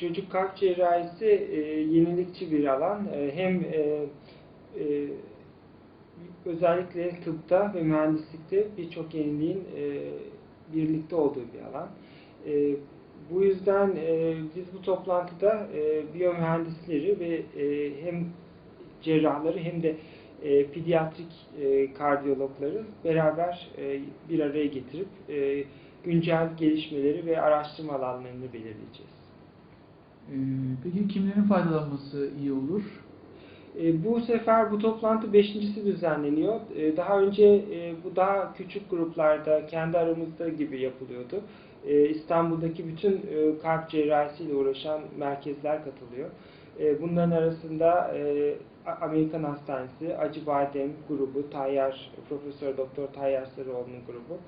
çocuk kalp cerrahisi e, yenilikçi bir alan. E, hem e, e, özellikle tıpta ve mühendislikte birçok yeniliğin e, birlikte olduğu bir alan. E, bu yüzden e, biz bu toplantıda e, biyomühendisleri ve e, hem cerrahları hem de e, pediatrik e, kardiyologları beraber e, bir araya getirip e, güncel gelişmeleri ve araştırma alanlarını belirleyeceğiz. Ee, Peki kimlerin faydalanması iyi olur? E, bu sefer bu toplantı beşincisi düzenleniyor. E, daha önce e, bu daha küçük gruplarda kendi aramızda gibi yapılıyordu. İstanbul'daki bütün e, kalp cerrahisiyle uğraşan merkezler katılıyor. E, bunların arasında e, Amerikan Hastanesi, Acıbadem grubu, Tayyar, Profesör Doktor Tayyar Sarıoğlu'nun grubu.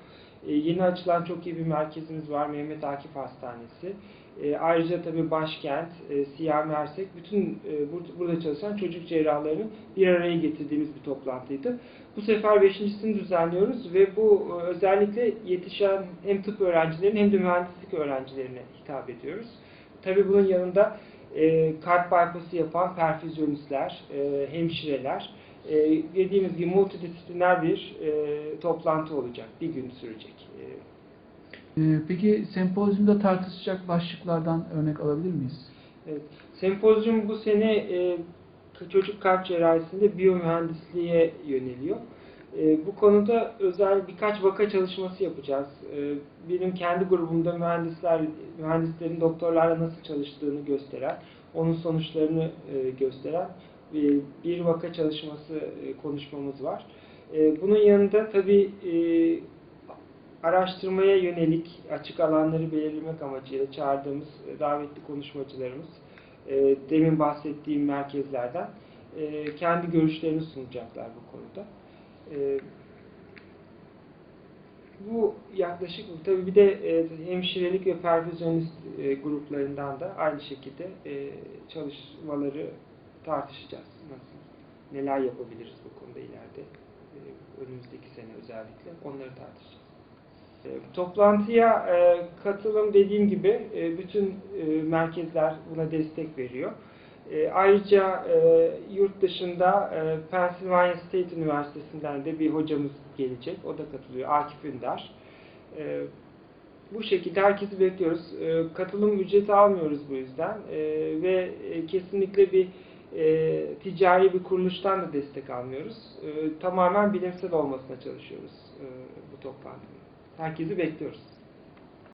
E, yeni açılan çok iyi bir merkezimiz var, Mehmet Akif Hastanesi. E, ayrıca tabii başkent, e, Mersek, bütün bur- burada çalışan çocuk cerrahlarını bir araya getirdiğimiz bir toplantıydı. Bu sefer beşincisini düzenliyoruz ve bu özellikle yetişen hem tıp öğrencilerine hem de mühendislik öğrencilerine hitap ediyoruz. Tabii bunun yanında e, kalp bypass'ı yapan perfüzyonistler, e, hemşireler, e, dediğimiz gibi multidisipliner bir e, toplantı olacak, bir gün sürecek. E, Ee, Peki sempozyumda tartışacak başlıklardan örnek alabilir miyiz? Evet. Sempozyum bu sene e, çocuk kalp cerrahisinde biyomühendisliğe yöneliyor. E, bu konuda özel birkaç vaka çalışması yapacağız. E, benim kendi grubumda mühendisler, mühendislerin doktorlarla nasıl çalıştığını gösteren, onun sonuçlarını e, gösteren e, bir vaka çalışması e, konuşmamız var. Bunun yanında tabii araştırmaya yönelik açık alanları belirlemek amacıyla çağırdığımız davetli konuşmacılarımız demin bahsettiğim merkezlerden kendi görüşlerini sunacaklar bu konuda. E, bu yaklaşık tabii bir de e, hemşirelik ve perfüzyonist e, gruplarından da aynı şekilde e, çalışmaları tartışacağız. Nasıl, neler yapabiliriz bu konuda ileride önümüzdeki sene özellikle onları tartışacağız. Toplantıya katılım dediğim gibi bütün merkezler buna destek veriyor. E, Ayrıca e, yurt dışında e, Pennsylvania State Üniversitesi'nden de bir hocamız gelecek. O da katılıyor. Akif Ünder. Bu şekilde herkesi bekliyoruz. Katılım ücreti almıyoruz bu yüzden. Ve kesinlikle bir ticari bir kuruluştan da destek almıyoruz. Tamamen bilimsel olmasına çalışıyoruz bu toplantının. Herkesi bekliyoruz.